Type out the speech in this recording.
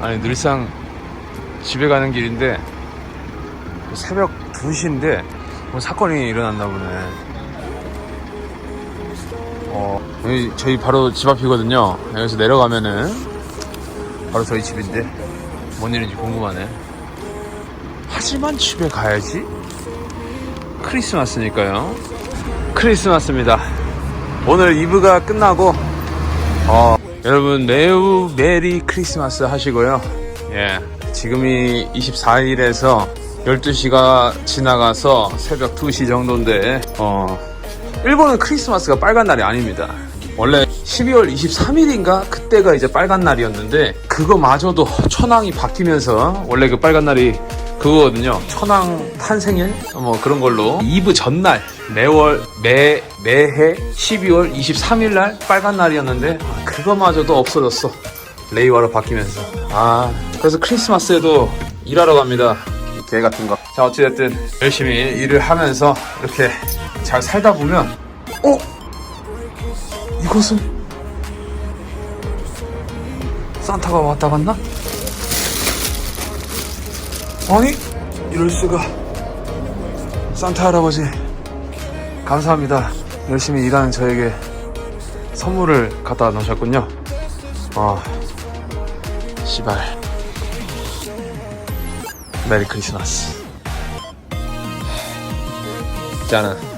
아니 늘상 집에 가는 길인데 새벽 2시인데 뭐 사건이 일어났나 보네. 어 저희 바로 집 앞이거든요. 여기서 내려가면은 바로 저희 집인데 뭔 일인지 궁금하네. 하지만 집에 가야지 크리스마스니까요. 크리스마스입니다. 오늘 이브가 끝나고 어, 여러분 매우 메리 크리스마스 하시고요. 예. 지금이 24일에서 12시가 지나가서 새벽 2시 정도인데 어, 일본은 크리스마스가 빨간 날이 아닙니다. 원래 12월 23일인가 그때가 이제 빨간 날이었는데 그거마저도 천황이 바뀌면서 원래 그 빨간 날이 그거거든요. 천황 탄생일 뭐 그런 걸로 이브 전날 매월 매 매해 12월 23일 날 빨간 날이었는데 아, 그거마저도 없어졌어. 레이와로 바뀌면서 아 그래서 크리스마스에도 일하러 갑니다. 이개 같은 거. 자 어찌됐든 열심히 일을 하면서 이렇게 잘 살다 보면 어 이것은? 산타가 왔다 갔나? 아니 이럴 수가. 산타 할아버지 감사합니다. 열심히 일하는 저에게 선물을 갖다 놓으셨군요. 아 씨발. 메리 크리스마스. 짠은